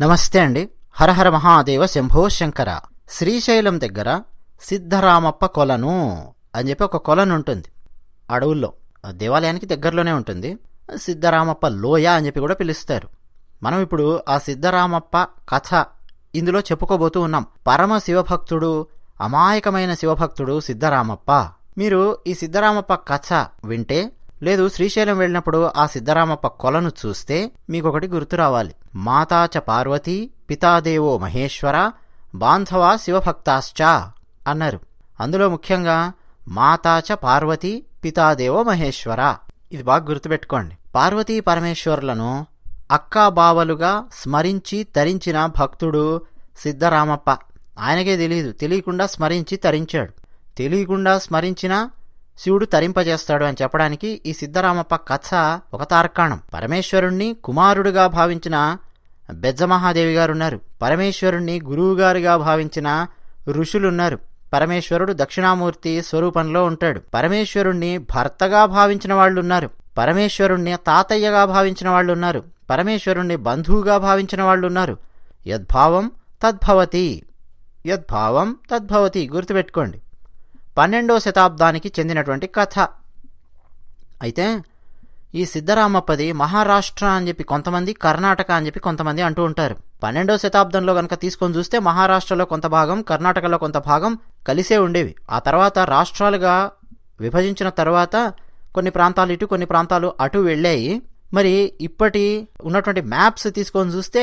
నమస్తే అండి. హరహర మహాదేవ శంభో శంకర. శ్రీశైలం దగ్గర సిద్ధరామప్ప కొలను అని చెప్పి ఒక కొలను ఉంటుంది. అడవుల్లో దేవాలయానికి దగ్గరలోనే ఉంటుంది. సిద్ధరామప్ప లోయ అని చెప్పి కూడా పిలుస్తారు. మనం ఇప్పుడు ఆ సిద్ధరామప్ప కథ ఇందులో చెప్పుకోబోతూ ఉన్నాం. పరమ శివభక్తుడు అమాయకమైన శివభక్తుడు సిద్ధరామప్ప. మీరు ఈ సిద్ధరామప్ప కథ వింటే లేదు శ్రీశైలం వెళ్ళినప్పుడు ఆ సిద్ధరామప్ప కొలను చూస్తే మీకొకటి గుర్తు రావాలి. మాతాచ పార్వతీ పితాదేవో మహేశ్వర బాంధవా శివభక్తాశ్చ అన్నారు. అందులో ముఖ్యంగా మాతాచ పార్వతీ పితాదేవో మహేశ్వర. ఇది బాగా గుర్తుపెట్టుకోండి. పార్వతీ పరమేశ్వరులను అక్కా బావలుగా స్మరించి తరించిన భక్తుడు సిద్ధరామప్ప. ఆయనకే తెలియదు తెలియకుండా స్మరించి తరించాడు. తెలియకుండా స్మరించిన శివుడు తరింపజేస్తాడు అని చెప్పడానికి ఈ సిద్ధరామప్ప కథ ఒక తార్కాణం. పరమేశ్వరుణ్ణి కుమారుడుగా భావించిన బెజ్జమహాదేవి గారున్నారు. పరమేశ్వరుణ్ణి గురువుగారుగా భావించిన ఋషులున్నారు. పరమేశ్వరుడు దక్షిణామూర్తి స్వరూపంలో ఉంటాడు. పరమేశ్వరుణ్ణి భర్తగా భావించిన వాళ్ళున్నారు. పరమేశ్వరుణ్ణి తాతయ్యగా భావించిన వాళ్ళున్నారు. పరమేశ్వరుణ్ణి బంధువుగా భావించిన వాళ్ళున్నారు. యద్భావం తద్భవతి. యద్భావం తద్భవతి. గుర్తుపెట్టుకోండి. పన్నెండవ శతాబ్దానికి చెందినటువంటి కథ. అయితే ఈ సిద్ధరామప్పది మహారాష్ట్ర అని చెప్పి కొంతమంది కర్ణాటక అని చెప్పి కొంతమంది అంటూ ఉంటారు. పన్నెండవ శతాబ్దంలో కనుక తీసుకొని చూస్తే మహారాష్ట్రలో కొంత భాగం కర్ణాటకలో కొంత భాగం కలిసే ఉండేవి. ఆ తర్వాత రాష్ట్రాలుగా విభజించిన తర్వాత కొన్ని ప్రాంతాలు ఇటు కొన్ని ప్రాంతాలు అటు వెళ్ళాయి. మరి ఇప్పటి ఉన్నటువంటి మ్యాప్స్ తీసుకొని చూస్తే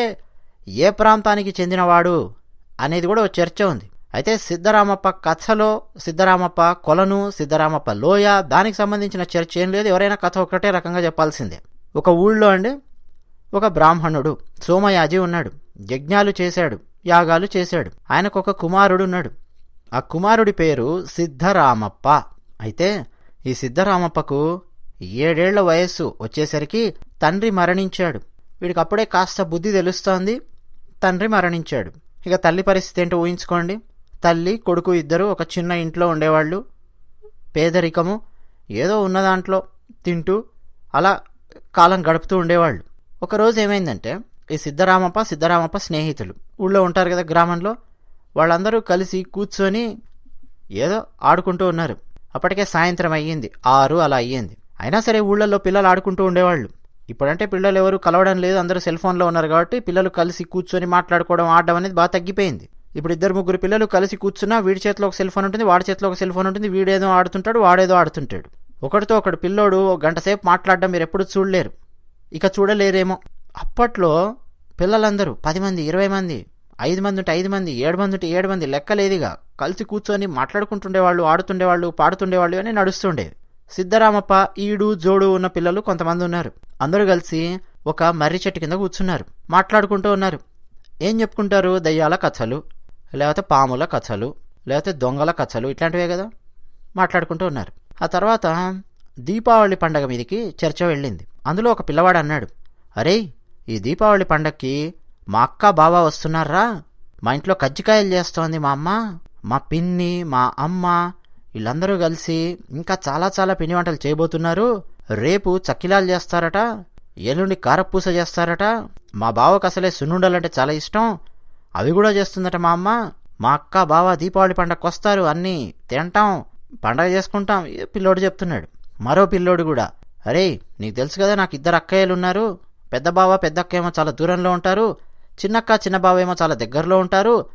ఏ ప్రాంతానికి చెందినవాడు అనేది కూడా ఒక చర్చ ఉంది. అయితే సిద్ధరామప్ప కథలో సిద్ధరామప్ప కొలను సిద్ధరామప్ప లోయ దానికి సంబంధించిన చర్చ ఏం లేదు. ఎవరైనా కథ ఒకటే రకంగా చెప్పాల్సిందే. ఒక ఊళ్ళో అండి ఒక బ్రాహ్మణుడు సోమయాజి ఉన్నాడు. యజ్ఞాలు చేశాడు యాగాలు చేశాడు. ఆయనకు ఒక కుమారుడు ఉన్నాడు. ఆ కుమారుడి పేరు సిద్ధరామప్ప. అయితే ఈ సిద్ధరామప్పకు ఏడేళ్ళ వయస్సు వచ్చేసరికి తండ్రి మరణించాడు. వీడికి అప్పుడే కాస్త బుద్ధి తెలుస్తోంది. తండ్రి మరణించాడు. ఇక తల్లి పరిస్థితి ఏంటో ఊహించుకోండి. తల్లి కొడుకు ఇద్దరు ఒక చిన్న ఇంట్లో ఉండేవాళ్ళు. పేదరికము ఏదో ఉన్న దాంట్లో తింటూ అలా కాలం గడుపుతూ ఉండేవాళ్ళు. ఒకరోజు ఏమైందంటే ఈ సిద్ధరామప్ప సిద్ధరామప్ప స్నేహితులు ఊళ్ళో ఉంటారు కదా గ్రామంలో వాళ్ళందరూ కలిసి కూర్చొని ఏదో ఆడుకుంటూ ఉన్నారు. అప్పటికే సాయంత్రం అయ్యింది ఆరు అలా అయ్యింది. అయినా సరే ఊళ్ళల్లో పిల్లలు ఆడుకుంటూ ఉండేవాళ్ళు. ఇప్పుడంటే పిల్లలు ఎవరు కలవడం లేదు అందరూ సెల్ ఫోన్లో ఉన్నారు కాబట్టి పిల్లలు కలిసి కూర్చొని మాట్లాడుకోవడం ఆడడం అనేది బాగా తగ్గిపోయింది. ఇప్పుడు ఇద్దరు ముగ్గురు పిల్లలు కలిసి కూర్చున్నా వీడి చేతిలో ఒక సెల్ ఫోన్ ఉంటుంది వాడి చేతిలో ఒక సెల్ ఫోన్ ఉంటుంది వీడేదో ఆడుతుంటాడు వాడేదో ఆడుతుంటాడు. ఒకటితో ఒకడు పిల్లోడు గంట సేపు మాట్లాడడం మీరు ఎప్పుడు చూడలేరు. ఇక చూడలేరేమో. అప్పట్లో పిల్లలందరూ పది మంది ఇరవై మంది ఐదు మంది ఉంటే ఐదు మంది ఏడు మంది ఉంటే ఏడు మంది లెక్కలేదిగా కలిసి కూర్చొని మాట్లాడుకుంటుండేవాళ్ళు ఆడుతుండేవాళ్ళు పాడుతుండేవాళ్ళు అని నడుస్తుండేది సిద్ధరామప్ప ఈడు జోడు ఉన్న పిల్లలు కొంతమంది ఉన్నారు. అందరూ కలిసి ఒక మర్రి చెట్టు కింద కూర్చున్నారు. మాట్లాడుకుంటూ ఉన్నారు. ఏం చెప్పుకుంటారు దయ్యాల కథలు? లేకపోతే పాముల కథలు లేకపోతే దొంగల కథలు ఇట్లాంటివే కదా మాట్లాడుకుంటూ ఉన్నారు. ఆ తర్వాత దీపావళి పండగ మీదకి చర్చ వెళ్ళింది. అందులో ఒక పిల్లవాడు అన్నాడు అరే ఈ దీపావళి పండగకి మా అక్క బావ వస్తున్నారా? మా ఇంట్లో కజ్జికాయలు చేస్తోంది మా అమ్మ మా పిన్ని మా అమ్మ వీళ్ళందరూ కలిసి ఇంకా చాలా చాలా పిండి వంటలు చేయబోతున్నారు. రేపు చక్కిలాలు చేస్తారట ఎల్లుండి కారపూస చేస్తారట. మా బావకు అసలే సున్నుండలంటే చాలా ఇష్టం. అవి కూడా చేస్తుందట మా అమ్మ. మా అక్క బావ దీపావళి పండగకు వస్తారు అన్నీ తింటాం పండగ చేసుకుంటాం పిల్లోడు చెప్తున్నాడు. మరో పిల్లోడు కూడా. అరే నీకు తెలుసు కదా నాకు ఇద్దరు అక్కయ్యలు ఉన్నారు. పెద్ద బావ పెద్ద అక్క ఏమో చాలా దూరంలో ఉంటారు. చిన్నక్క చిన్న బావ ఏమో చాలా దగ్గరలో ఉంటారు.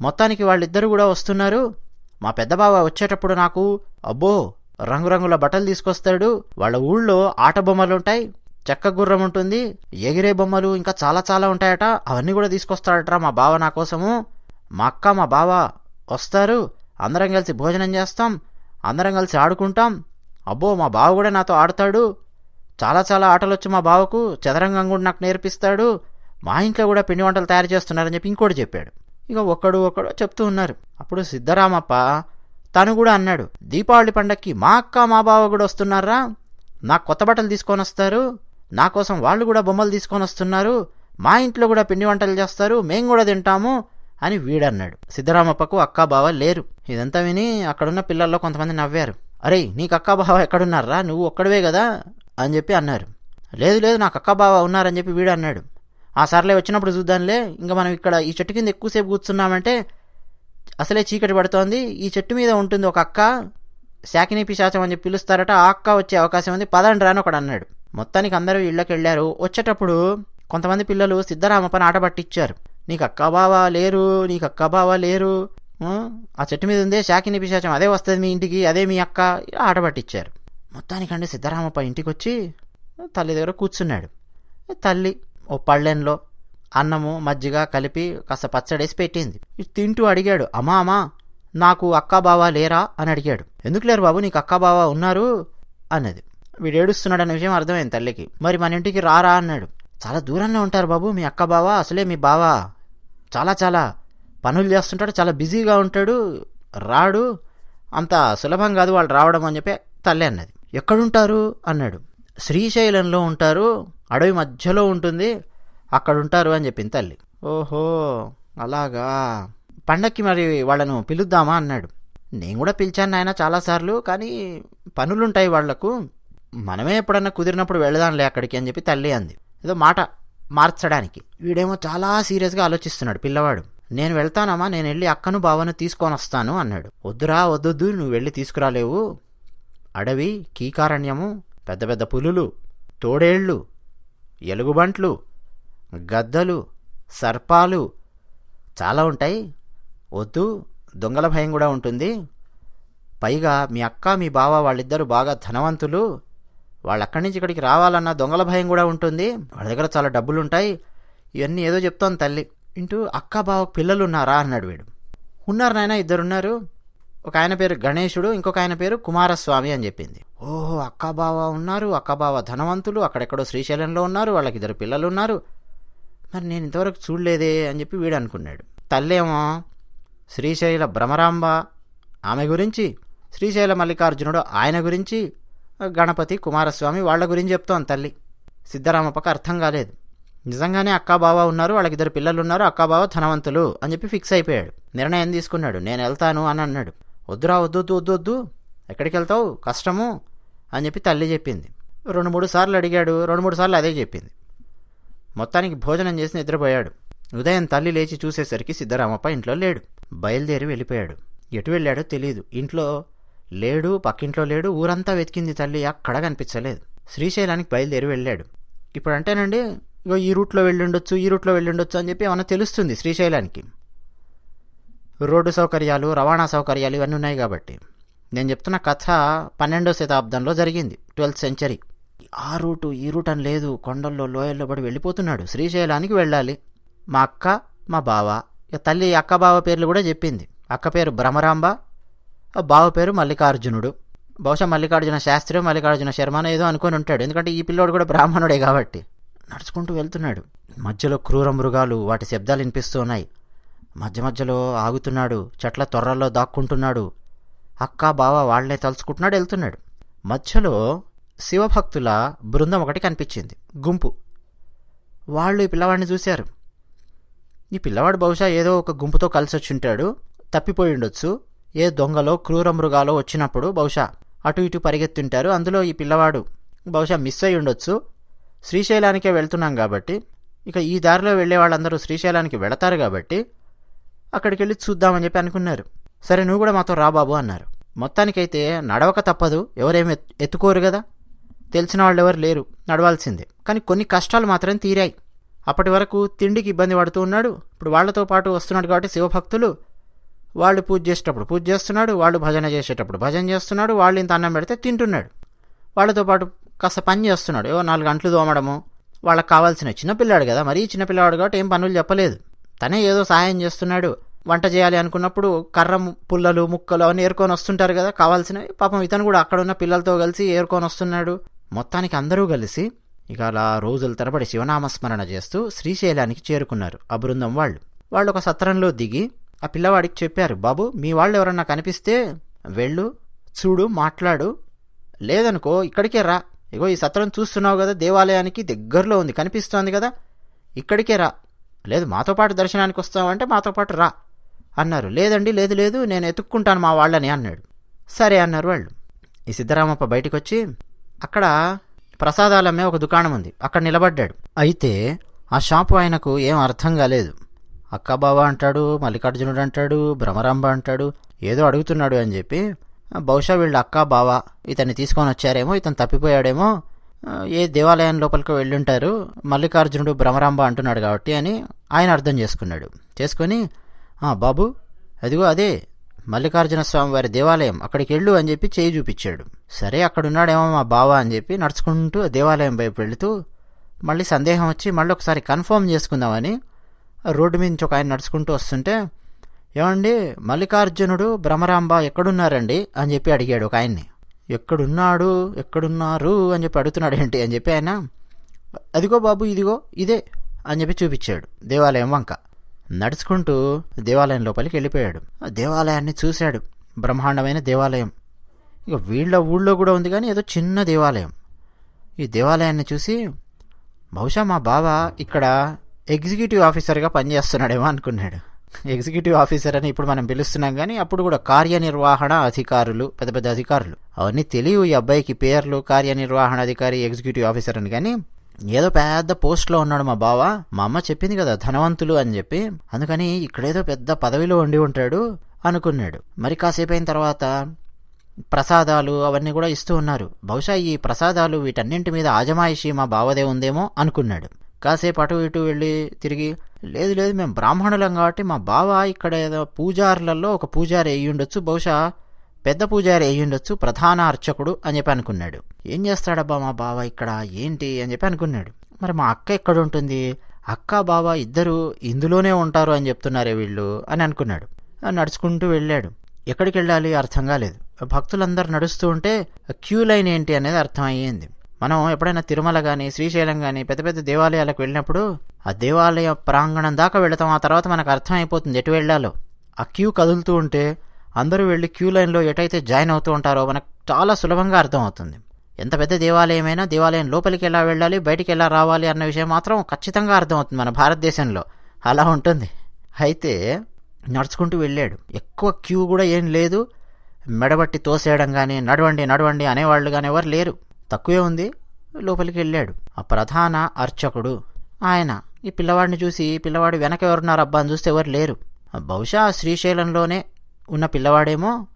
మొత్తానికి వాళ్ళిద్దరూ కూడా వస్తున్నారు. మా పెద్ద బావ వచ్చేటప్పుడు నాకు అబ్బో రంగురంగుల బట్టలు తీసుకొస్తాడు. వాళ్ళ ఊళ్ళో ఆట బొమ్మలు ఉంటాయి. చెక్క గుర్రం ఉంటుంది ఎగిరే బొమ్మలు ఇంకా చాలా చాలా ఉంటాయట అవన్నీ కూడా తీసుకొస్తాడట మా బావ నా కోసము. మా అక్క మా బావ వస్తారు అందరం కలిసి భోజనం చేస్తాం అందరం కలిసి ఆడుకుంటాం. అబ్బో మా బావ కూడా నాతో ఆడతాడు. చాలా చాలా ఆటలు వచ్చి మా బావకు చదరంగం కూడా నాకు నేర్పిస్తాడు. మా ఇంట్లో కూడా పిండి వంటలు తయారు చేస్తున్నారని చెప్పి ఇంకోటి చెప్పాడు. ఇక ఒక్కడు ఒక్కడు చెప్తూ ఉన్నారు. అప్పుడు సిద్ధరామప్ప తను కూడా అన్నాడు దీపావళి పండక్కి మా అక్క మా బావ కూడా వస్తున్నారా? నాకు కొత్త బట్టలు తీసుకొని వస్తారు. నా కోసం వాళ్ళు కూడా బొమ్మలు తీసుకొని వస్తున్నారు మా ఇంట్లో కూడా పిండి వంటలు చేస్తారు మేం కూడా తింటాము అని వీడన్నాడు. సిద్ధరామప్పకు అక్కా బావ లేరు. ఇదంతా విని అక్కడున్న పిల్లల్లో కొంతమంది నవ్వారు. అరే నీకు అక్కా బావ ఎక్కడున్నారా? నువ్వు ఒక్కడవే కదా? అని చెప్పి అన్నారు. లేదు లేదు నాకు అక్కా బావ ఉన్నారని చెప్పి వీడు అన్నాడు. ఆ సార్లే వచ్చినప్పుడు చూద్దాంలే ఇంకా మనం ఇక్కడ ఈ చెట్టు కింద ఎక్కువసేపు కూర్చున్నామంటే అసలే చీకటి పడుతోంది. ఈ చెట్టు మీద ఉంటుంది ఒక అక్క శాకిని పిశాచం అని చెప్పి పిలుస్తారట ఆ అక్క వచ్చే అవకాశం ఉంది. పదండి రాని ఒకడు అన్నాడు. మొత్తానికి అందరూ ఇళ్ళకి వెళ్ళారు వచ్చేటప్పుడు కొంతమంది పిల్లలు సిద్ధరామప్పని ఆట పట్టించారు నీకు అక్క బావ లేరు నీకు అక్క బావ లేరు. ఆ, చెట్టు మీద ఉందే శాకిని పిశాచం. అదే వస్తుంది మీ ఇంటికి అదే మీ అక్క ఇలా ఆట పట్టించారు మొత్తానికండి సిద్ధరామప్ప ఇంటికి వచ్చి తల్లి దగ్గర కూర్చున్నాడు. తల్లి ఓ పళ్ళెంలో అన్నము మజ్జిగ కలిపి కాస్త పచ్చడేసి పెట్టింది. తింటూ అడిగాడు అమ్మా అమ్మా నాకు అక్కా బావ లేరా? అని అడిగాడు. ఎందుకు లేరు బాబు? నీకు అక్కా బావ ఉన్నారు? అన్నది. వీడు ఏడుస్తున్నాడు అనే విషయం అర్థమైంది తల్లికి. మరి మన ఇంటికి రారా అన్నాడు. చాలా దూరంలో ఉంటారు బాబు మీ అక్క బావ అసలే మీ బావ. చాలా చాలా పనులు చేస్తుంటాడు చాలా బిజీగా ఉంటాడు రాడు. అంత సులభం కాదు వాళ్ళు రావడం అని చెప్పి తల్లి అన్నది. ఎక్కడుంటారు? అన్నాడు. శ్రీశైలంలో ఉంటారు అడవి మధ్యలో ఉంటుంది అక్కడ ఉంటారు అని చెప్పింది తల్లి. ఓహో అలాగా. పండక్కి మరి వాళ్ళను పిలుద్దామా? అన్నాడు. నేను కూడా పిలిచాను నాయన చాలాసార్లు కానీ పనులుంటాయి వాళ్ళకు మనమే ఎప్పుడన్నా కుదిరినప్పుడు వెళదాంలే అక్కడికి అని చెప్పి తల్లి అంది. ఏదో మాట మార్చడానికి. వీడేమో చాలా సీరియస్గా ఆలోచిస్తున్నాడు పిల్లవాడు. నేను వెళ్తానమ్మా నేను వెళ్ళి అక్కను బావను తీసుకొని వస్తాను అన్నాడు. వద్దురా వద్దొద్దు నువ్వు వెళ్ళి తీసుకురాలేవు. అడవి కీకారణ్యము పెద్ద పెద్ద పులులు తోడేళ్ళు ఎలుగుబంట్లు గద్దలు సర్పాలు చాలా ఉంటాయి. వద్దు దొంగల భయం కూడా ఉంటుంది. పైగా మీ అక్క మీ బావ వాళ్ళిద్దరూ బాగా ధనవంతులు. వాళ్ళు అక్కడి నుంచి ఇక్కడికి రావాలన్న దొంగల భయం కూడా ఉంటుంది. వాళ్ళ దగ్గర చాలా డబ్బులు ఉంటాయి ఇవన్నీ ఏదో చెప్తాను తల్లి. ఇంటూ అక్క బావకు పిల్లలు ఉన్నారా అన్నాడు వీడు. ఉన్నారు నాయన ఇద్దరున్నారు. ఒక ఆయన పేరు గణేశుడు ఇంకొక ఆయన పేరు కుమారస్వామి అని చెప్పింది. ఓహో అక్క బావ ఉన్నారు. అక్క బావ ధనవంతులు. అక్కడెక్కడో శ్రీశైలంలో ఉన్నారు. వాళ్ళకి ఇద్దరు పిల్లలు ఉన్నారు మరి నేను ఇంతవరకు చూడలేదే అని చెప్పి వీడు అనుకున్నాడు. తల్లేమో శ్రీశైల భ్రమరాంబ ఆమె గురించి శ్రీశైల మల్లికార్జునుడు ఆయన గురించి గణపతి కుమారస్వామి వాళ్ళ గురించి చెప్తోంది తల్లి. సిద్ధరామప్పకి అర్థం కాలేదు. నిజంగానే అక్కా బావ ఉన్నారు వాళ్ళకి ఇద్దరు పిల్లలు ఉన్నారు అక్కా బావ ధనవంతులు అని చెప్పి ఫిక్స్ అయిపోయాడు. నిర్ణయం తీసుకున్నాడు. నేను వెళ్తాను అని అన్నాడు. వద్దురా వద్దొద్దు వద్దు వద్దు ఎక్కడికి వెళ్తావు? కష్టము అని చెప్పి తల్లి చెప్పింది. రెండు మూడు సార్లు అడిగాడు. రెండు మూడు సార్లు అదే చెప్పింది. మొత్తానికి భోజనం చేసి నిద్రపోయాడు. ఉదయం తల్లి లేచి చూసేసరికి సిద్ధరామప్ప ఇంట్లో లేడు. బయలుదేరి వెళ్ళిపోయాడు. ఎటు వెళ్ళాడో తెలియదు ఇంట్లో లేడు పక్కింట్లో లేడు ఊరంతా వెతికింది తల్లి అక్కడ కనిపించలేదు. శ్రీశైలానికి బయలుదేరి వెళ్ళాడు. ఇప్పుడు అంటేనండి ఇగో ఈ రూట్లో వెళ్ళుండొచ్చు ఈ రూట్లో వెళ్ళుండొచ్చు అని చెప్పి ఏమన్నా తెలుస్తుంది శ్రీశైలానికి? రోడ్డు సౌకర్యాలు రవాణా సౌకర్యాలు ఇవన్నీ ఉన్నాయి కాబట్టి. నేను చెప్తున్న కథ పన్నెండో శతాబ్దంలో జరిగింది ట్వెల్త్ సెంచరీ. ఆ రూటు ఈ రూట్ అని లేదు కొండల్లో లోయల్లో పడి వెళ్ళిపోతున్నాడు. శ్రీశైలానికి వెళ్ళాలి. మా అక్క మా బావ ఇక తల్లి అక్క బావ పేర్లు కూడా చెప్పింది. అక్క పేరు భ్రమరాంబ బావ పేరు మల్లికార్జునుడు. బహుశా మల్లికార్జున శాస్త్రి మల్లికార్జున శర్మన ఏదో అనుకొని ఉంటాడు. ఎందుకంటే ఈ పిల్లోడు కూడా బ్రాహ్మణుడే కాబట్టి. నడుచుకుంటూ వెళ్తున్నాడు. మధ్యలో క్రూర మృగాలు వాటి శబ్దాలు వినిపిస్తూ ఉన్నాయి. మధ్య మధ్యలో ఆగుతున్నాడు. చెట్ల తొర్రల్లో దాక్కుంటున్నాడు. అక్క బావ వాళ్ళే తలుచుకుంటున్నాడు వెళ్తున్నాడు. మధ్యలో శివభక్తుల బృందం ఒకటి కనిపించింది. గుంపు. వాళ్ళు ఈ పిల్లవాడిని చూశారు. ఈ పిల్లవాడు బహుశా ఏదో ఒక గుంపుతో కలిసి వచ్చి ఉంటాడు తప్పిపోయి ఉండొచ్చు. ఏ దొంగలో క్రూర మృగాలో వచ్చినప్పుడు బహుశా అటు ఇటు పరిగెత్తుంటారు. అందులో ఈ పిల్లవాడు బహుశా మిస్ అయి ఉండొచ్చు. శ్రీశైలానికే వెళ్తున్నాం కాబట్టి ఇక ఈ దారిలో వెళ్ళే వాళ్ళందరూ శ్రీశైలానికి వెళతారు కాబట్టి అక్కడికి వెళ్ళి చూద్దామని చెప్పి అనుకున్నారు. సరే నువ్వు కూడా మాతో రా బాబు అన్నారు. మొత్తానికైతే నడవక తప్పదు. ఎవరేమి ఎత్తుకోరు కదా. తెలిసిన వాళ్ళు ఎవరు లేరు. నడవాల్సిందే. కానీ కొన్ని కష్టాలు మాత్రం తీరాయి. అప్పటి వరకు తిండికి ఇబ్బంది పడుతూ ఉన్నాడు. ఇప్పుడు వాళ్ళతో పాటు వస్తున్నాడు కాబట్టి శివభక్తులు వాళ్ళు పూజ చేసేటప్పుడు పూజ చేస్తున్నాడు వాళ్ళు భజన చేసేటప్పుడు భజన చేస్తున్నాడు వాళ్ళు ఇంత అన్నం పెడితే తింటున్నాడు. వాళ్ళతో పాటు కాస్త పని చేస్తున్నాడు. ఏవో నాలుగు గంటలు తోమడము వాళ్ళకి కావాల్సిన చిన్నపిల్లాడు కదా మరీ చిన్నపిల్లాడు కాబట్టి ఏం పనులు చెప్పలేదు. తనే ఏదో సహాయం చేస్తున్నాడు. వంట చేయాలి అనుకున్నప్పుడు కర్ర పుల్లలు ముక్కలు అవన్నీ ఏరుకొని వస్తుంటారు కదా కావాల్సినవి. పాపం ఇతను కూడా అక్కడ ఉన్న పిల్లలతో కలిసి ఏరుకొని వస్తున్నాడు. మొత్తానికి అందరూ కలిసి ఇక అలా రోజుల తరబడి శివనామస్మరణ చేస్తూ శ్రీశైలానికి చేరుకున్నారు ఆ బృందం వాళ్ళు. వాళ్ళు ఒక సత్రంలో దిగి ఆ పిల్లవాడికి చెప్పారు బాబు మీ వాళ్ళు ఎవరన్నా కనిపిస్తే వెళ్ళు చూడు మాట్లాడు. లేదనుకో ఇక్కడికే రా. ఇగో ఈ సత్రం చూస్తున్నావు కదా దేవాలయానికి దగ్గరలో ఉంది కనిపిస్తోంది కదా. ఇక్కడికే రా. లేదు మాతో పాటు దర్శనానికి వస్తావంటే మాతో పాటు రా. అన్నారు. లేదండి లేదు లేదు నేను ఎత్తుక్కుంటాను మా వాళ్ళని అన్నాడు. సరే అన్నారు వాళ్ళు. ఈ సిద్ధరామప్ప బయటికి వచ్చి అక్కడ ప్రసాదాలమ్మే ఒక దుకాణం ఉంది. అక్కడ నిలబడ్డాడు. అయితే ఆ షాపు ఆయనకు ఏం అర్థం కాలేదు. అక్కబావ అంటాడు మల్లికార్జునుడు అంటాడు భ్రమరాంబ అంటాడు ఏదో అడుగుతున్నాడు అని చెప్పి బహుశా వీళ్ళు అక్క బావ ఇతన్ని తీసుకొని వచ్చారేమో ఇతను తప్పిపోయాడేమో ఏ దేవాలయం లోపలికి వెళ్ళుంటారు మల్లికార్జునుడు భ్రమరాంబ అంటున్నాడు కాబట్టి అని ఆయన అర్థం చేసుకున్నాడు. చేసుకొని బాబు అదిగో అదే మల్లికార్జున స్వామి వారి దేవాలయం అక్కడికి వెళ్ళు అని చెప్పి చేయి చూపించాడు. సరే అక్కడున్నాడేమో మా బావ అని చెప్పి నడుచుకుంటూ దేవాలయం వైపు వెళుతూ మళ్ళీ సందేహం వచ్చి మళ్ళీ ఒకసారి కన్ఫర్మ్ చేసుకుందామని రోడ్డు మీద నుంచి ఒక ఆయన నడుచుకుంటూ వస్తుంటే ఏమండి మల్లికార్జునుడు భ్రమరాంబ ఎక్కడున్నారండి? అని చెప్పి అడిగాడు ఒక ఆయన్ని. ఎక్కడున్నాడు? ఎక్కడున్నారు? అని చెప్పి అడుగుతున్నాడు ఏంటి? అని చెప్పి ఆయన అదిగో బాబు ఇదిగో ఇదే అని చెప్పి చూపించాడు దేవాలయం వంక. నడుచుకుంటూ దేవాలయం లోపలికి వెళ్ళిపోయాడు. ఆ దేవాలయాన్ని చూశాడు. బ్రహ్మాండమైన దేవాలయం. ఇక వీళ్ళ ఊళ్ళో కూడా ఉంది కానీ ఏదో చిన్న దేవాలయం. ఈ దేవాలయాన్ని చూసి బహుశా మా బావ ఇక్కడ ఎగ్జిక్యూటివ్ ఆఫీసర్గా పనిచేస్తున్నాడేమో అనుకున్నాడు. ఎగ్జిక్యూటివ్ ఆఫీసర్ అని ఇప్పుడు మనం పిలుస్తున్నాం కానీ అప్పుడు కూడా కార్యనిర్వహణ అధికారులు పెద్ద పెద్ద అధికారులు. అవన్నీ తెలియవు ఈ అబ్బాయికి పేర్లు కార్యనిర్వహణ అధికారి ఎగ్జిక్యూటివ్ ఆఫీసర్ అని కానీ ఏదో పెద్ద పోస్ట్లో ఉన్నాడు మా బావ. మా అమ్మ చెప్పింది కదా ధనవంతులు అని చెప్పి. అందుకని ఇక్కడేదో పెద్ద పదవిలో ఉండి ఉంటాడు అనుకున్నాడు. మరి కాసేపు అయిన తర్వాత ప్రసాదాలు అవన్నీ కూడా ఇస్తూ ఉన్నారు. బహుశా ఈ ప్రసాదాలు వీటన్నింటి మీద ఆజమాయిషి మా బావదే ఉందేమో అనుకున్నాడు. కాసేపు అటు ఇటు వెళ్ళి తిరిగి లేదు లేదు మేము బ్రాహ్మణులం కాబట్టి మా బావ ఇక్కడ ఏదో పూజారులలో ఒక పూజారి అయ్యి ఉండొచ్చు బహుశా పెద్ద పూజారి అయ్యి ఉండొచ్చు ప్రధాన అర్చకుడు అని చెప్పి అనుకున్నాడు. ఏం చేస్తాడబ్బా మా బావ ఇక్కడ? ఏంటి? అని చెప్పి అనుకున్నాడు. మరి మా అక్క ఎక్కడ ఉంటుంది? అక్క బావ ఇద్దరు ఇందులోనే ఉంటారు అని చెప్తున్నారే వీళ్ళు అని అనుకున్నాడు. నడుచుకుంటూ వెళ్ళాడు. ఎక్కడికి వెళ్ళాలి? అర్థం కాలేదు. భక్తులందరూ నడుస్తూ ఉంటే క్యూ లైన్ ఏంటి అనేది అర్థం అయ్యింది. మనం ఎప్పుడైనా తిరుమల కానీ శ్రీశైలం కానీ పెద్ద పెద్ద దేవాలయాలకు వెళ్ళినప్పుడు ఆ దేవాలయ ప్రాంగణం దాకా వెళతాం ఆ తర్వాత మనకు అర్థం అయిపోతుంది ఎటు వెళ్ళాలో. ఆ క్యూ కదులుతూ ఉంటే అందరూ వెళ్ళి క్యూ లైన్లో ఎటైతే జాయిన్ అవుతూ ఉంటారో మనకు చాలా సులభంగా అర్థం అవుతుంది ఎంత పెద్ద దేవాలయమైనా దేవాలయం లోపలికి ఎలా వెళ్ళాలి బయటికి ఎలా రావాలి అన్న విషయం మాత్రం ఖచ్చితంగా అర్థమవుతుంది మన భారతదేశంలో. అలా ఉంటుంది. అయితే నడుచుకుంటూ వెళ్ళాడు. ఎక్కువ క్యూ కూడా ఏం లేదు. మెడబట్టి తోసేయడం కానీ నడవండి నడవండి అనేవాళ్ళు కానీ ఎవరు లేరు. తక్కువే ఉంది లోపలికి వెళ్ళాడు. ఆ ప్రధాన అర్చకుడు ఆయన ఈ పిల్లవాడిని చూసి పిల్లవాడు వెనక ఎవరున్నారు అబ్బా అని చూస్తే ఎవరు లేరు. బహుశా శ్రీశైలంలోనే ఉన్న పిల్లవాడేమో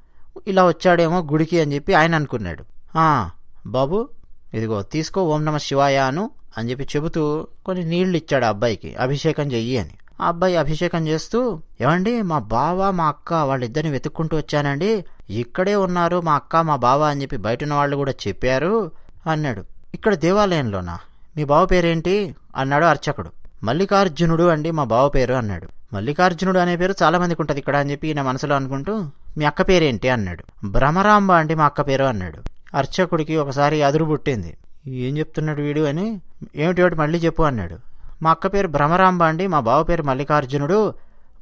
ఇలా వచ్చాడేమో గుడికి అని చెప్పి ఆయన అనుకున్నాడు. "ఆ, బాబు ఇదిగో తీసుకో ఓం నమ శివాయ అను అని చెప్పి చెబుతూ కొన్ని నీళ్ళు ఇచ్చాడు ఆ అబ్బాయికి అభిషేకం చెయ్యి అని. ఆ అబ్బాయి అభిషేకం చేస్తూ ఏమండి మా బావ మా అక్క వాళ్ళిద్దరిని వెతుక్కుంటూ వచ్చానండి. ఇక్కడే ఉన్నారు మా అక్క మా బావ అని చెప్పి బయట ఉన్న వాళ్ళు కూడా చెప్పారు. అన్నాడు. ఇక్కడ దేవాలయంలోనా? మీ బావ పేరేంటి? అన్నాడు అర్చకుడు. మల్లికార్జునుడు అండి మా బావ పేరు అన్నాడు. మల్లికార్జునుడు అనే పేరు చాలా మందికి ఉంటుంది ఇక్కడ అని చెప్పి నా మనసులో అనుకుంటూ మీ అక్క పేరేంటి అన్నాడు. భ్రమరాంబ అండి మా అక్క పేరు అన్నాడు. అర్చకుడికి ఒకసారి అదురు పుట్టింది. ఏం చెప్తున్నాడు వీడు అని? ఏమిటి ఏమిటి మళ్ళీ చెప్పు అన్నాడు. మా అక్క పేరు భ్రమరాంబ అండి మా బావ పేరు మల్లికార్జునుడు.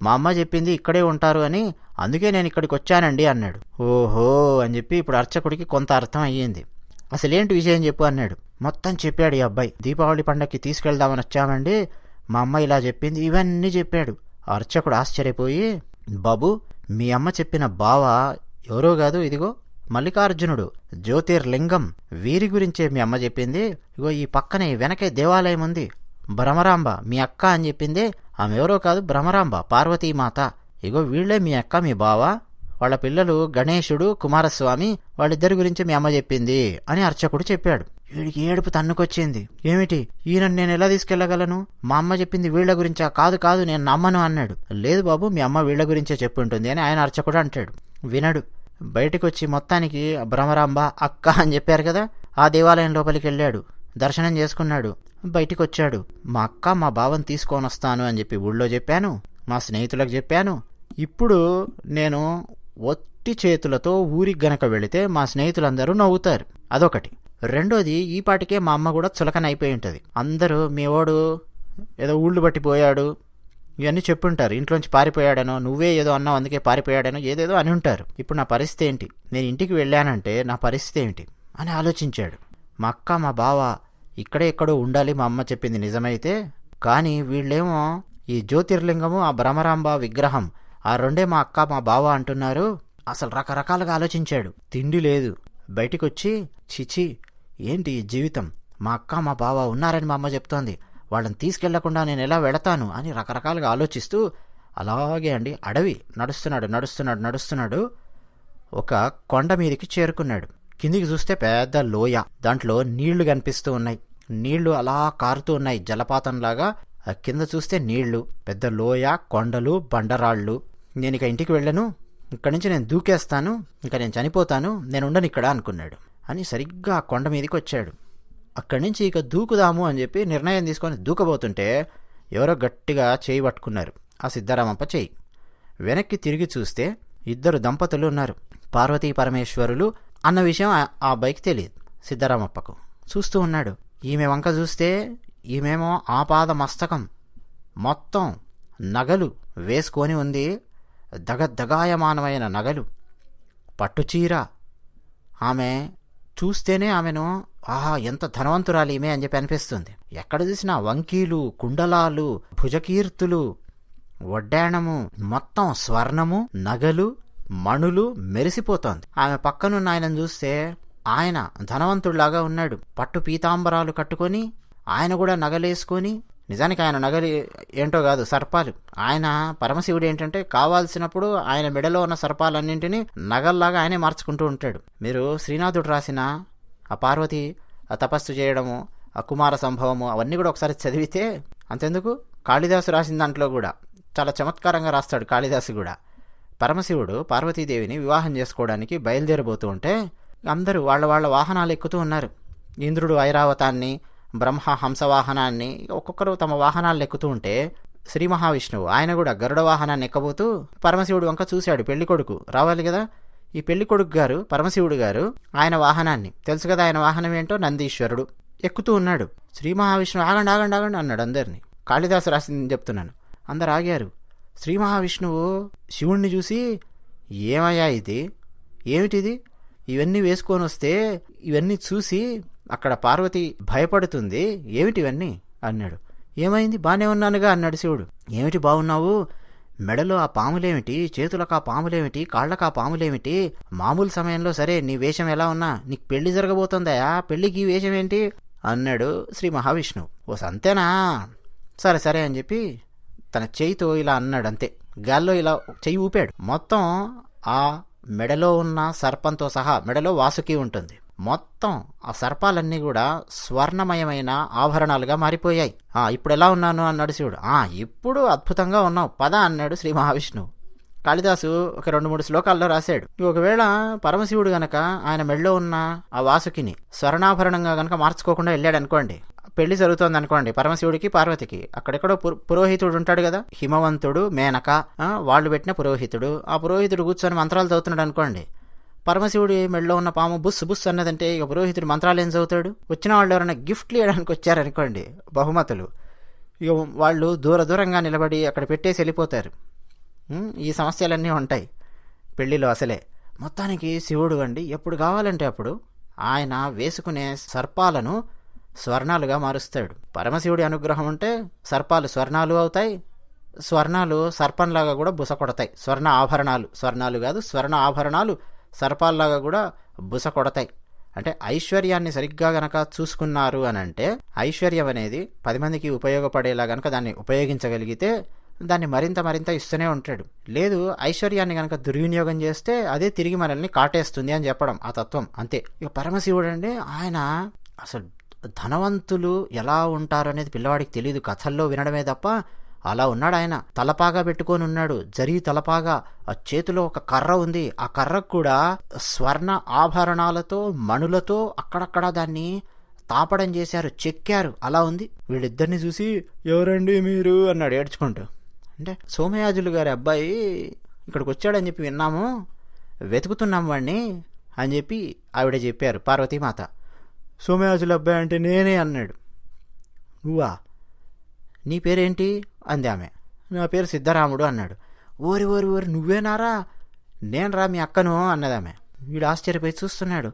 మా అమ్మ చెప్పింది ఇక్కడే ఉంటారు అని అందుకే నేను ఇక్కడికి వచ్చానండి అన్నాడు. ఓహో అని చెప్పి ఇప్పుడు అర్చకుడికి కొంత అర్థం అయ్యింది. అసలేంటి విషయం చెప్పు అన్నాడు. మొత్తం చెప్పాడు ఈ అబ్బాయి. దీపావళి పండక్కి తీసుకెళ్దామని వచ్చామండి. మా అమ్మ ఇలా చెప్పింది. ఇవన్నీ చెప్పాడు. అర్చకుడు ఆశ్చర్యపోయి బాబు మీ అమ్మ చెప్పిన బావ? ఎవరో కాదు ఇదిగో మల్లికార్జునుడు. జ్యోతిర్లింగం. వీరి గురించే మీ అమ్మ చెప్పింది. ఇగో ఈ పక్కనే వెనకే దేవాలయం ఉంది. భ్రమరాంబ మీ అక్క అని చెప్పింది. ఆమె ఎవరో కాదు భ్రమరాంబ పార్వతీమాత. ఇగో వీళ్ళే మీ అక్క మీ బావ? వాళ్ళ పిల్లలు గణేశుడు కుమారస్వామి వాళ్ళిద్దరి గురించి మీ అమ్మ చెప్పింది అని అర్చకుడు చెప్పాడు. వీడికి ఏడుపు తన్నుకొచ్చింది. ఏమిటి? ఈయన నేను ఎలా తీసుకెళ్ళగలను మా అమ్మ చెప్పింది వీళ్ళ గురించా? కాదు కాదు నేను నమ్మను అన్నాడు. లేదు బాబు మీ అమ్మ వీళ్ళ గురించే చెప్పుంటుంది అని ఆయన అర్చకుడు అంటాడు. వినడు. బయటికి వచ్చి మొత్తానికి భ్రమరాంబ అక్క అని చెప్పారు కదా ఆ దేవాలయం లోపలికి వెళ్ళాడు. దర్శనం చేసుకున్నాడు. బయటికి వచ్చాడు మా అక్క మా బావని తీసుకొని వస్తాను అని చెప్పి ఊళ్ళో చెప్పాను. మా స్నేహితులకు చెప్పాను. ఇప్పుడు నేను ఒట్టి చేతులతో ఊరికి గనక వెళితే మా స్నేహితులందరూ నవ్వుతారు. అదొకటి. రెండోది ఈ పాటికే మా అమ్మ కూడా చులకన అయిపోయి ఉంటుంది. అందరూ మీ వాడు ఏదో ఊళ్ళు పట్టిపోయాడు ఇవన్నీ చెప్పుంటారు. ఇంట్లోంచి పారిపోయాడనో నువ్వే ఏదో అన్నావు అందుకే పారిపోయాడనో ఏదేదో అని ఉంటారు. ఇప్పుడు నా పరిస్థితి ఏంటి? నేను ఇంటికి వెళ్ళానంటే నా పరిస్థితి ఏంటి? అని ఆలోచించాడు. మా అక్క మా బావ ఇక్కడే ఎక్కడో ఉండాలి మా అమ్మ చెప్పింది నిజమైతే. కానీ వీళ్ళేమో ఈ జ్యోతిర్లింగము ఆ భ్రమరాంబ విగ్రహం ఆ రెండే మా అక్క మా బావ అంటున్నారు. అసలు రకరకాలుగా ఆలోచించాడు. తిండి లేదు. బయటికొచ్చి చిచి ఏంటి ఈ జీవితం? మా అక్క మా బావ ఉన్నారని మా అమ్మ చెప్తోంది. వాళ్ళని తీసుకెళ్ళకుండా నేను ఎలా వెళతాను అని రకరకాలుగా ఆలోచిస్తూ అలాగే అండి అడవి. నడుస్తున్నాడు నడుస్తున్నాడు నడుస్తున్నాడు. ఒక కొండ మీదకి చేరుకున్నాడు. కిందికి చూస్తే పెద్ద లోయ. దాంట్లో నీళ్ళు కనిపిస్తూ ఉన్నాయి. నీళ్ళు అలా కారుతూ ఉన్నాయి. జలపాతంలాగా. కింద చూస్తే నీళ్ళు. పెద్ద లోయ కొండలు బండరాళ్ళు. నేను ఇక ఇంటికి వెళ్ళను. ఇక్కడి నుంచి నేను దూకేస్తాను. ఇంకా నేను చనిపోతాను. నేను ఉండను ఇక్కడ అనుకున్నాడు. అని సరిగ్గా ఆ కొండ మీదకి వచ్చాడు. అక్కడి నుంచి ఇక దూకుదాము అని చెప్పి నిర్ణయం తీసుకొని దూకబోతుంటే ఎవరో గట్టిగా చేయి పట్టుకున్నారు. ఆ సిద్ధరామప్ప చేయి. వెనక్కి తిరిగి చూస్తే ఇద్దరు దంపతులు ఉన్నారు. పార్వతీ పరమేశ్వరులు అన్న విషయం ఆ- బైక్ తెలియదు సిద్ధరామప్పకు. చూస్తూ ఉన్నాడు. ఈమె వంక చూస్తే ఈమెమో ఆపాద మస్తకం. మొత్తం నగలు వేసుకొని ఉంది. దగదగాయమానమైన నగలు పట్టుచీర. ఆమె చూస్తేనే ఆమెను ఆహా ఎంత ధనవంతురాలు ఈమె అని చెప్పి అనిపిస్తుంది. ఎక్కడ చూసినా వంకీలు కుండలాలు భుజకీర్తులు వడ్డాణము మొత్తం స్వర్ణము నగలు మణులు మెరిసిపోతోంది. ఆమె పక్కనున్న ఆయనను చూస్తే ఆయన ధనవంతుడిలాగా ఉన్నాడు. పట్టు పీతాంబరాలు కట్టుకొని ఆయన కూడా నగలేసుకొని నిజానికి ఆయన నగలి ఏంటో కాదు సర్పాలు. ఆయన పరమశివుడు ఏంటంటే కావాల్సినప్పుడు ఆయన మెడలో ఉన్న సర్పాలన్నింటినీ నగల్లాగా ఆయనే మార్చుకుంటూ ఉంటాడు. మీరు శ్రీనాథుడు రాసిన ఆ పార్వతి ఆ తపస్సు చేయడము ఆ కుమార సంభవము అవన్నీ కూడా ఒకసారి చదివితే అంతెందుకు? కాళిదాసు రాసిన దాంట్లో కూడా చాలా చమత్కారంగా రాస్తాడు కాళిదాసు కూడా. పరమశివుడు పార్వతీదేవిని వివాహం చేసుకోవడానికి బయలుదేరబోతూ ఉంటే అందరూ వాళ్ళ వాళ్ళ వాహనాలు ఎక్కుతూ ఉన్నారు. ఇంద్రుడు ఐరావతాన్ని బ్రహ్మ హంసవాహనాన్ని ఒక్కొక్కరు తమ వాహనాలు ఎక్కుతూ ఉంటే శ్రీ మహావిష్ణువు ఆయన కూడా గరుడ వాహనాన్ని ఎక్కబోతూ పరమశివుడు వంక చూశాడు పెళ్ళి కొడుకు. రావాలి కదా? ఈ పెళ్ళి కొడుకు గారు పరమశివుడు గారు ఆయన వాహనాన్ని తెలుసు కదా ఆయన వాహనం ఏంటో? నందీశ్వరుడు ఎక్కుతూ ఉన్నాడు. శ్రీ మహావిష్ణువు ఆగండి ఆగండి ఆగండి అన్నాడు అందరినీ. కాళిదాసు రాసింది చెప్తున్నాను. అందరు ఆగారు. శ్రీ మహావిష్ణువు శివుణ్ణి చూసి ఏమయ్యా ఇది? ఏమిటిది? ఇవన్నీ వేసుకొని వస్తే ఇవన్నీ చూసి అక్కడ పార్వతి భయపడుతుంది ఏమిటివన్నీ అన్నాడు. ఏమైంది? బానే ఉన్నానుగా అన్నాడు శివుడు. ఏమిటి బాగున్నావు మెడలో ఆ పాములేమిటి? చేతులకు ఆ పాములేమిటి? కాళ్ళకు ఆ పాములేమిటి? మామూలు సమయంలో సరే నీ వేషం ఎలా ఉన్నా? నీకు పెళ్ళి జరగబోతుందయా? పెళ్ళికి ఈ వేషం ఏంటి అన్నాడు శ్రీ మహావిష్ణువు. ఓ సంతేనా? సరే సరే అని చెప్పి తన చేయితో ఇలా అన్నాడు అంతే గాల్లో ఇలా చెయ్యి ఊపాడు. మొత్తం ఆ మెడలో ఉన్న సర్పంతో సహా మెడలో వాసుకి ఉంటుంది. మొత్తం ఆ సర్పాలన్నీ కూడా స్వర్ణమయమైన ఆభరణాలుగా మారిపోయాయి. ఆ ఇప్పుడు ఎలా ఉన్నాను? అన్నాడు శివుడు. ఆ ఇప్పుడు అద్భుతంగా ఉన్నావు. పద అన్నాడు శ్రీ మహావిష్ణువు. కాళిదాసు ఒక రెండు మూడు శ్లోకాల్లో రాశాడు. ఒకవేళ పరమశివుడు గనక ఆయన మెడలో ఉన్న ఆ వాసుకిని స్వర్ణాభరణంగా గనక మార్చుకోకుండా వెళ్ళాడు అనుకోండి పెళ్ళి జరుగుతోంది అనుకోండి పరమశివుడికి పార్వతికి అక్కడెక్కడో పురోహితుడు ఉంటాడు కదా? హిమవంతుడు మేనక వాళ్ళు పెట్టిన పురోహితుడు. ఆ పురోహితుడు కూర్చొని మంత్రాలు చదువుతున్నాడు అనుకోండి పరమశివుడి మెడలో ఉన్న పాము బుస్ బుస్ అన్నదంటే ఇక పురోహితుడు మంత్రాలు ఏం చదువుతాడు? వచ్చిన వాళ్ళు ఎవరైనా గిఫ్ట్లు ఇవ్వడానికి వచ్చారనుకోండి బహుమతులు. ఇక వాళ్ళు దూర దూరంగా నిలబడి అక్కడ పెట్టేసి వెళ్ళిపోతారు. ఈ సమస్యలన్నీ ఉంటాయి పెళ్ళిలో అసలే. మొత్తానికి శివుడు అండి ఎప్పుడు కావాలంటే అప్పుడు ఆయన వేసుకునే సర్పాలను స్వర్ణాలుగా మారుస్తాడు. పరమశివుడి అనుగ్రహం ఉంటే సర్పాలు స్వర్ణాలు అవుతాయి స్వర్ణాలు సర్పంలాగా కూడా బుస కొడతాయి. స్వర్ణ ఆభరణాలు. స్వర్ణాలు కాదు స్వర్ణ ఆభరణాలు సర్పాల్లాగా కూడా బుస కొడతాయి. అంటే ఐశ్వర్యాన్ని సరిగ్గా గనక చూసుకున్నారు అని అంటే ఐశ్వర్యం అనేది పది మందికి ఉపయోగపడేలా గనక దాన్ని ఉపయోగించగలిగితే దాన్ని మరింత మరింత ఇస్తూనే ఉంటాడు. లేదు ఐశ్వర్యాన్ని గనక దుర్వినియోగం చేస్తే అదే తిరిగి మనల్ని కాటేస్తుంది అని చెప్పడం ఆ తత్వం. అంతే. ఇక పరమశివుడు అండి ఆయన అసలు ధనవంతులు ఎలా ఉంటారు అనేది పిల్లవాడికి తెలియదు కథల్లో వినడమే తప్ప అలా ఉన్నాడు ఆయన. తలపాగా పెట్టుకొని ఉన్నాడు. జరిగి తలపాగా. ఆ చేతిలో ఒక కర్ర ఉంది. ఆ కర్రకు కూడా స్వర్ణ ఆభరణాలతో మణులతో అక్కడక్కడ దాన్ని తాపడం చేశారు. చెక్కారు. అలా ఉంది. వీళ్ళిద్దరిని చూసి ఎవరండి మీరు? అన్నాడు ఏడ్చుకుంటూ. అంటే సోమయాజులు గారి అబ్బాయి ఇక్కడికి వచ్చాడని చెప్పి విన్నాము. వెతుకుతున్నాం వాడిని అని చెప్పి ఆవిడ చెప్పారు. పార్వతీమాత. సోమయాజుల అబ్బాయి అంటే నేనే అన్నాడు. నువ్వా? నీ పేరేంటి? అంది ఆమె. నా పేరు సిద్ధరాముడు అన్నాడు. ఓరి ఓరి ఓరి నువ్వేనారా? నేను రా మీ అక్కను అన్నది ఆమె. వీడు ఆశ్చర్యపోయి చూస్తున్నాడు.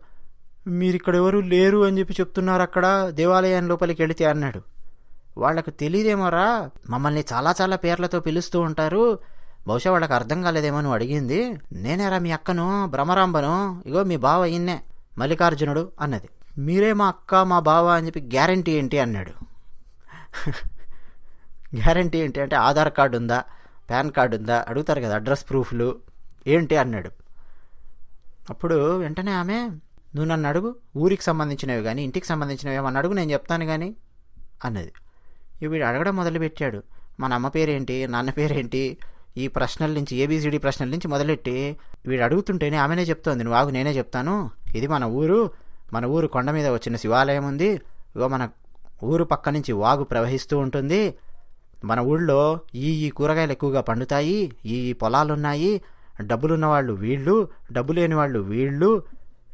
మీరు ఇక్కడ ఎవరు లేరు అని చెప్పి చెప్తున్నారు అక్కడ దేవాలయం లోపలికి వెళితే అన్నాడు. వాళ్ళకు తెలియదేమోరా మమ్మల్ని చాలా చాలా పేర్లతో పిలుస్తూ ఉంటారు. బహుశా వాళ్ళకి అర్థం కాలేదేమో నువ్వు అడిగింది. నేనేరా మీ అక్కను భ్రమరాంబను ఇగో మీ బావ ఈయన్నే మల్లికార్జునుడు అన్నది. మీరే మా అక్క మా బావ అని చెప్పి గ్యారంటీ ఏంటి అన్నాడు. గ్యారంటీ ఏంటి అంటే ఆధార్ కార్డు ఉందా? పాన్ కార్డు ఉందా? అడుగుతారు కదా అడ్రస్ ప్రూఫ్లు. ఏంటి అన్నాడు. అప్పుడు వెంటనే ఆమె నువ్వు నన్ను అడుగు ఊరికి సంబంధించినవి కానీ ఇంటికి సంబంధించినవి ఏమన్నా అడుగు నేను చెప్తాను కానీ అన్నది. వీడు అడగడం మొదలుపెట్టాడు. మన అమ్మ పేరేంటి? నాన్న పేరేంటి? ఈ ప్రశ్నల నుంచి ఏబిసిడి ప్రశ్నల నుంచి మొదలెట్టి వీడు అడుగుతుంటేనే ఆమెనే చెప్తోంది. నువ్వు ఆగు నేనే చెప్తాను. ఇది మన ఊరు. మన ఊరు కొండ మీద వచ్చిన శివాలయం ఉంది. ఇగో మన ఊరు పక్క నుంచి వాగు ప్రవహిస్తూ ఉంటుంది. మన ఊళ్ళో ఈ ఈ కూరగాయలు ఎక్కువగా పండుతాయి ఈ ఈ పొలాలున్నాయి డబ్బులున్న వాళ్ళు వీళ్ళు డబ్బు లేని వాళ్ళు వీళ్ళు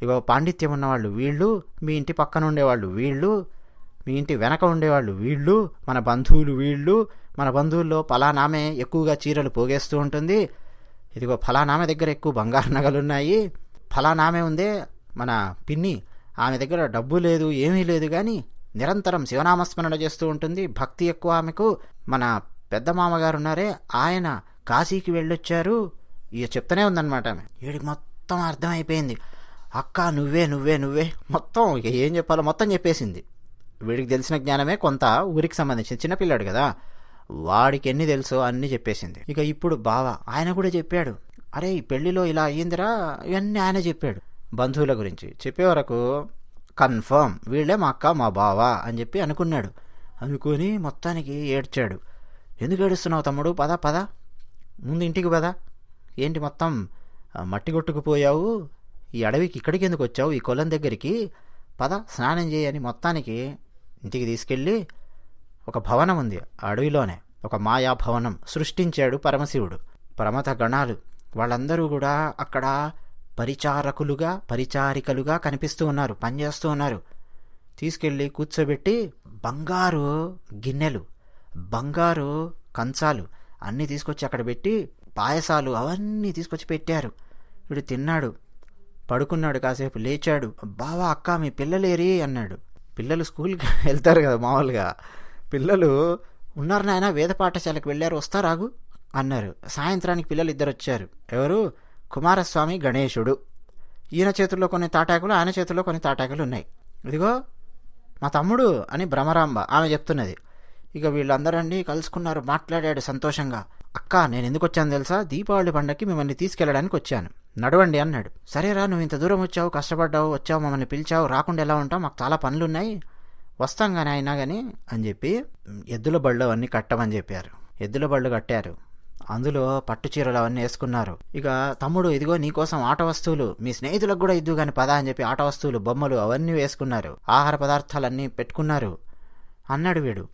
ఇగో పాండిత్యం ఉన్నవాళ్ళు వీళ్ళు మీ ఇంటి పక్కన ఉండేవాళ్ళు వీళ్ళు మీ ఇంటి వెనక ఉండేవాళ్ళు వీళ్ళు మన బంధువులు వీళ్ళు మన బంధువుల్లో ఫలానామే ఎక్కువగా చీరలు పోగేస్తూ ఉంటుంది. ఇదిగో ఫలానామె దగ్గర ఎక్కువ బంగారు నగలు ఉన్నాయి ఫలానామె ఉందే మన పిన్ని. ఆమె దగ్గర డబ్బు లేదు ఏమీ లేదు కానీ నిరంతరం శివనామస్మరణ చేస్తూ ఉంటుంది. భక్తి ఎక్కువ ఆమెకు. మన పెద్ద మామగారు ఉన్నారే ఆయన కాశీకి వెళ్ళొచ్చారు. ఇక చెప్తూనే ఉందన్నమాట ఆమె. వీడికి మొత్తం అర్థమైపోయింది. అక్క నువ్వే నువ్వే నువ్వే. మొత్తం ఇక ఏం చెప్పాలో మొత్తం చెప్పేసింది. వీడికి తెలిసిన జ్ఞానమే కొంత ఊరికి సంబంధించిన చిన్నపిల్లాడు కదా. వాడికి ఎన్ని తెలుసో అన్నీ చెప్పేసింది. ఇక ఇప్పుడు బావ ఆయన కూడా చెప్పాడు. అరే ఈ పెళ్ళిలో ఇలా అయ్యిందిరా ఇవన్నీ ఆయన చెప్పాడు. బంధువుల గురించి చెప్పే వరకు కన్ఫర్మ్ వీళ్ళే మా అక్క మా బావ అని చెప్పి అనుకున్నాడు. అనుకొని మొత్తానికి ఏడ్చాడు. ఎందుకు ఏడుస్తున్నావు తమ్ముడు? పద పద. ముందు ఇంటికి పద. ఏంటి మొత్తం మట్టి కొట్టుకుపోయావు? ఈ అడవికి ఇక్కడికి ఎందుకు వచ్చావు? ఈ కొలం దగ్గరికి పద స్నానం చేయని మొత్తానికి ఇంటికి తీసుకెళ్ళి ఒక భవనం ఉంది అడవిలోనే. ఒక మాయా భవనం సృష్టించాడు పరమశివుడు. ప్రమథ గణాలు. వాళ్ళందరూ కూడా అక్కడ పరిచారకులుగా పరిచారికలుగా కనిపిస్తూ ఉన్నారు పనిచేస్తూ ఉన్నారు. తీసుకెళ్ళి కూర్చోబెట్టి బంగారు గిన్నెలు బంగారు కంచాలు అన్నీ తీసుకొచ్చి అక్కడ పెట్టి పాయసాలు అవన్నీ తీసుకొచ్చి పెట్టారు. వీడు తిన్నాడు పడుకున్నాడు కాసేపు లేచాడు. బావా అక్క మీ పిల్లలేరి అన్నాడు. పిల్లలు స్కూల్కి వెళ్తారు కదా మామూలుగా. పిల్లలు ఉన్నారు నాయన వేద పాఠశాలకు వెళ్ళారు వస్తారాగు అన్నారు. సాయంత్రానికి పిల్లలు ఇద్దరు వచ్చారు ఎవరు? కుమారస్వామి గణేశుడు. ఈయన చేతుల్లో కొన్ని తాటాకులు ఆయన చేతుల్లో కొన్ని తాటాకులు ఉన్నాయి. ఇదిగో మా తమ్ముడు అని భ్రమరాంబ ఆమె చెప్తున్నది. ఇక వీళ్ళందరండి కలుసుకున్నారు మాట్లాడాడు సంతోషంగా. అక్క నేను ఎందుకు వచ్చాను తెలుసా? దీపావళి పండగకి మిమ్మల్ని తీసుకెళ్ళడానికి వచ్చాను. నడవండి అన్నాడు. సరేరా నువ్వు ఇంత దూరం వచ్చావు కష్టపడ్డావు వచ్చావు మమ్మల్ని పిలిచావు రాకుండా ఎలా ఉంటావు? మాకు చాలా పనులు ఉన్నాయి వస్తాం కానీ అయినా కానీ అని చెప్పి ఎద్దుల బళ్ళు అవన్నీ కట్టమని చెప్పారు. ఎద్దుల బళ్ళు కట్టారు. అందులో పట్టు చీరలు అవన్నీ వేసుకున్నారు. ఇక తమ్ముడు ఇదిగో నీకోసం ఆట వస్తువులు మీ స్నేహితులకు కూడా ఇద్దు కానీ పదా అని చెప్పి ఆట వస్తువులు బొమ్మలు అవన్నీ వేసుకున్నారు. ఆహార పదార్థాలన్నీ పెట్టుకున్నారు. అన్నాడు వీడు.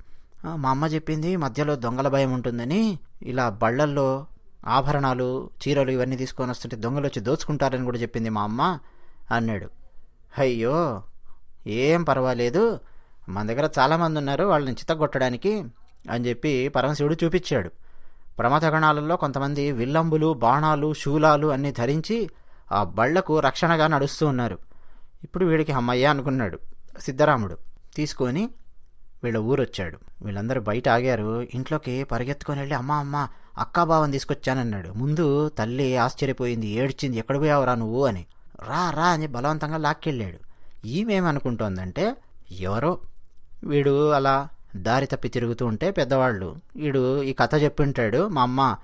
మా అమ్మ చెప్పింది మధ్యలో దొంగల భయం ఉంటుందని. ఇలా బళ్ళల్లో ఆభరణాలు చీరలు ఇవన్నీ తీసుకొని వస్తుంటే దొంగలు వచ్చి దోచుకుంటారని కూడా చెప్పింది మా అమ్మ అన్నాడు. అయ్యో ఏం పర్వాలేదు. మన దగ్గర చాలామంది ఉన్నారు వాళ్ళని చిత్తగొట్టడానికి అని చెప్పి పరమశివుడు చూపించాడు. ప్రమథగణాలలో కొంతమంది విల్లంబులు బాణాలు శూలాలు అన్నీ ధరించి ఆ బళ్ళకు రక్షణగా నడుస్తూ ఉన్నారు. ఇప్పుడు వీడికి అమ్మయ్య అనుకున్నాడు. సిద్ధరాముడు తీసుకొని వీళ్ళ ఊరొచ్చాడు. వీళ్ళందరూ బయట ఆగారు. ఇంట్లోకి పరిగెత్తుకొని వెళ్ళి అమ్మ అమ్మ అక్కా బావని తీసుకొచ్చానన్నాడు. ముందు తల్లి ఆశ్చర్యపోయింది. ఏడ్చింది ఎక్కడ పోయావురా నువ్వు? అని. రా రా అని బలవంతంగా లాక్కెళ్ళాడు. ఈమెమనుకుంటోందంటే ఎవరో? వీడు అలా దారి తప్పి తిరుగుతూ ఉంటే పెద్దవాళ్ళు వీడు ఈ కథ చెప్పింటాడు మా అమ్మ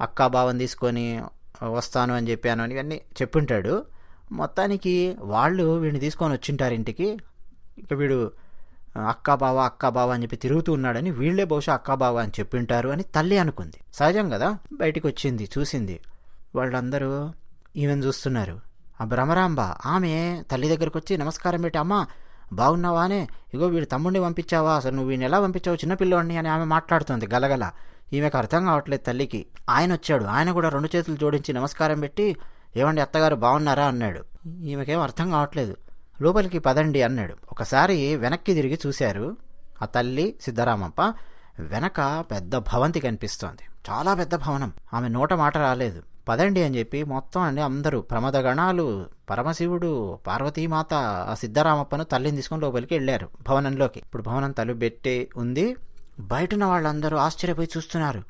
అక్క బావని తీసుకొని వస్తాను అని చెప్పాను అని ఇవన్నీ చెప్పింటాడు. మొత్తానికి వాళ్ళు వీడిని తీసుకొని వచ్చింటారు ఇంటికి. ఇక వీడు అక్క బావ అక్క బావ అని చెప్పి తిరుగుతూ ఉన్నాడని వీళ్ళే బహుశా అక్క బావ అని చెప్పింటారు అని తల్లి అనుకుంది. సహజం కదా? బయటికి వచ్చింది చూసింది. వాళ్ళందరూ ఈమెను చూస్తున్నారు. ఆ భ్రమరాంబ ఆమె తల్లి దగ్గరకు వచ్చి నమస్కారం పెట్టి అమ్మ బాగున్నావా అనే? ఇగో వీడి తమ్ముడిని పంపించావా? అసలు నువ్వు వీడిని ఎలా పంపించావు చిన్నపిల్లోడిని అని ఆమె మాట్లాడుతుంది గలగల. ఈమెకు అర్థం కావట్లేదు తల్లికి. ఆయన వచ్చాడు. ఆయన కూడా రెండు చేతులు జోడించి నమస్కారం పెట్టి ఏమండి అత్తగారు బాగున్నారా? అన్నాడు. ఈమెకేం అర్థం కావట్లేదు. లోపలికి పదండి అన్నాడు. ఒకసారి వెనక్కి తిరిగి చూశారు ఆ తల్లి సిద్ధరామప్ప. వెనక పెద్ద భవంతి కనిపిస్తోంది. చాలా పెద్ద భవనం. ఆమె నోట మాట రాలేదు. పదండి అని చెప్పి మొత్తం అండి అందరూ ప్రమద గణాలు పరమశివుడు పార్వతీమాత ఆ సిద్ధరామప్పను తల్లిని తీసుకొని లోపలికి వెళ్ళారు భవనంలోకి. ఇప్పుడు భవనం తలుపు ఉంది. బయటన వాళ్ళందరూ ఆశ్చర్యపోయి చూస్తున్నారు.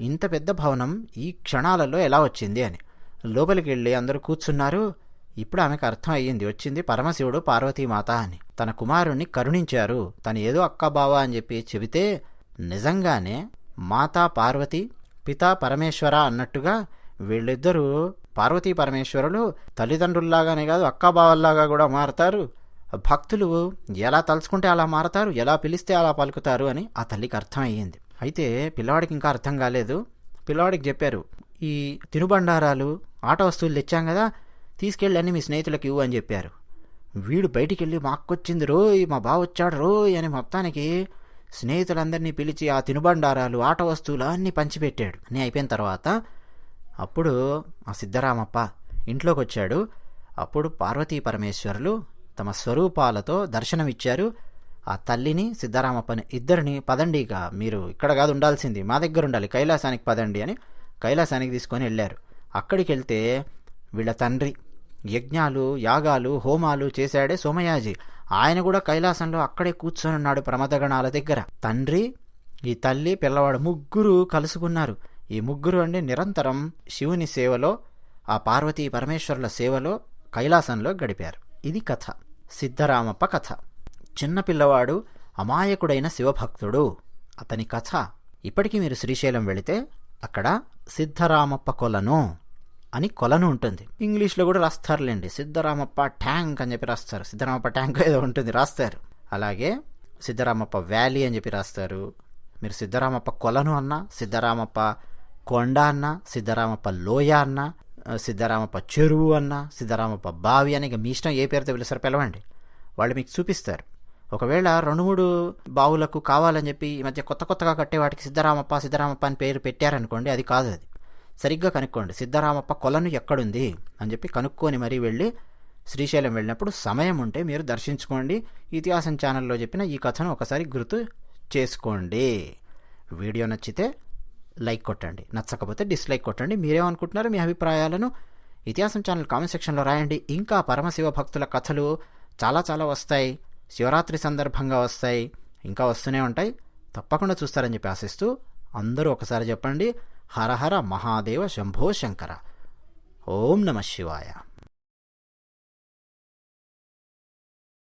ఇంత పెద్ద భవనం ఈ క్షణాలలో ఎలా వచ్చింది అని. లోపలికి వెళ్ళి అందరూ కూర్చున్నారు. ఇప్పుడు ఆమెకు అర్థం అయ్యింది. వచ్చింది పరమశివుడు పార్వతీమాత అని. తన కుమారుణ్ణి కరుణించారు. తను ఏదో అక్క బావ అని చెప్పి చెబితే నిజంగానే మాతా పార్వతి పితా పరమేశ్వర అన్నట్టుగా వీళ్ళిద్దరూ పార్వతీ పరమేశ్వరులు తల్లిదండ్రుల్లాగానే కాదు అక్కాబావల్లాగా కూడా మారతారు. భక్తులు ఎలా తలుచుకుంటే అలా మారతారు ఎలా పిలిస్తే అలా పలుకుతారు అని ఆ తల్లికి అర్థం అయ్యింది అయితే పిల్లవాడికి ఇంకా అర్థం కాలేదు. పిల్లవాడికి చెప్పారు ఈ తినుబండారాలు ఆట వస్తువులు తెచ్చాం కదా తీసుకెళ్ళి అన్ని మీ స్నేహితులకు ఇవ్వు అని చెప్పారు. వీడు బయటికి వెళ్ళి మా రోయ్ మా బావ వచ్చాడు రోయ్ అని మొత్తానికి స్నేహితులందరినీ పిలిచి ఆ తినుబండారాలు ఆట వస్తువులు అన్నీ పంచిపెట్టాడు. అని అయిపోయిన తర్వాత అప్పుడు ఆ సిద్ధరామప్ప ఇంట్లోకి వచ్చాడు అప్పుడు పార్వతీ పరమేశ్వరులు తమ స్వరూపాలతో దర్శనమిచ్చారు. ఆ తల్లిని సిద్ధరామప్పని ఇద్దరిని పదండిగా మీరు ఇక్కడ కాదు ఉండాల్సింది మా దగ్గర ఉండాలి కైలాసానికి పదండి అని కైలాసానికి తీసుకొని వెళ్ళారు. అక్కడికి వెళ్తే వీళ్ళ తండ్రి యజ్ఞాలు యాగాలు హోమాలు చేశాడే సోమయాజి. ఆయన కూడా కైలాసంలో అక్కడే కూర్చొని ఉన్నాడు ప్రమదగణాల దగ్గర. తండ్రి ఈ తల్లి పిల్లవాడు ముగ్గురు కలుసుకున్నారు. ఈ ముగ్గురు అండి నిరంతరం శివుని సేవలో ఆ పార్వతీ పరమేశ్వరుల సేవలో కైలాసంలో గడిపారు. ఇది కథ. సిద్ధరామప్ప కథ. చిన్నపిల్లవాడు అమాయకుడైన శివభక్తుడు. అతని కథ. ఇప్పటికీ మీరు శ్రీశైలం వెళితే అక్కడ సిద్ధరామప్ప కొలను అని కొలను ఉంటుంది. ఇంగ్లీష్లో కూడా రాస్తారులేండి. సిద్ధరామప్ప ట్యాంక్ అని చెప్పి రాస్తారు. సిద్ధరామప్ప ట్యాంక్ ఏదో ఉంటుంది రాస్తారు. అలాగే సిద్ధరామప్ప వ్యాలీ అని చెప్పి రాస్తారు. మీరు సిద్ధరామప్ప కొలను అన్న సిద్ధరామప్ప కొండ అన్న సిద్ధరామప్ప లోయ అన్న సిద్ధరామప్ప చెరువు అన్న సిద్ధరామప్ప బావి అని ఇక మీ ఇష్టం ఏ పేరుతో పిలుస్తారు పిలవండి. వాళ్ళు మీకు చూపిస్తారు. ఒకవేళ రెండు మూడు బావులకు కావాలని చెప్పి ఈ మధ్య కొత్త కొత్తగా కట్టే వాటికి సిద్ధరామప్ప సిద్ధరామప్ప అని పేరు పెట్టారనుకోండి అది కాదు అది. సరిగ్గా కనుక్కోండి సిద్ధరామప్ప కొలను ఎక్కడుంది అని చెప్పి కనుక్కొని మరీ వెళ్ళి శ్రీశైలం వెళ్ళినప్పుడు సమయం ఉంటే మీరు దర్శించుకోండి. ఇతిహాసం ఛానల్లో చెప్పిన ఈ కథను ఒకసారి గుర్తు చేసుకోండి. వీడియో నచ్చితే లైక్ కొట్టండి నచ్చకపోతే డిస్లైక్ కొట్టండి. మీరేమనుకుంటున్నారు? మీ అభిప్రాయాలను ఇతిహాసం ఛానల్ కామెంట్ సెక్షన్లో రాయండి. ఇంకా పరమశివ భక్తుల కథలు చాలా చాలా వస్తాయి. శివరాత్రి సందర్భంగా వస్తాయి. ఇంకా వస్తూనే ఉంటాయి. తప్పకుండా చూస్తారని చెప్పి ఆశిస్తూ అందరూ ఒకసారి చెప్పండి. హరహర మహాదేవ శంభో శంకర. ఓం నమ శివాయ.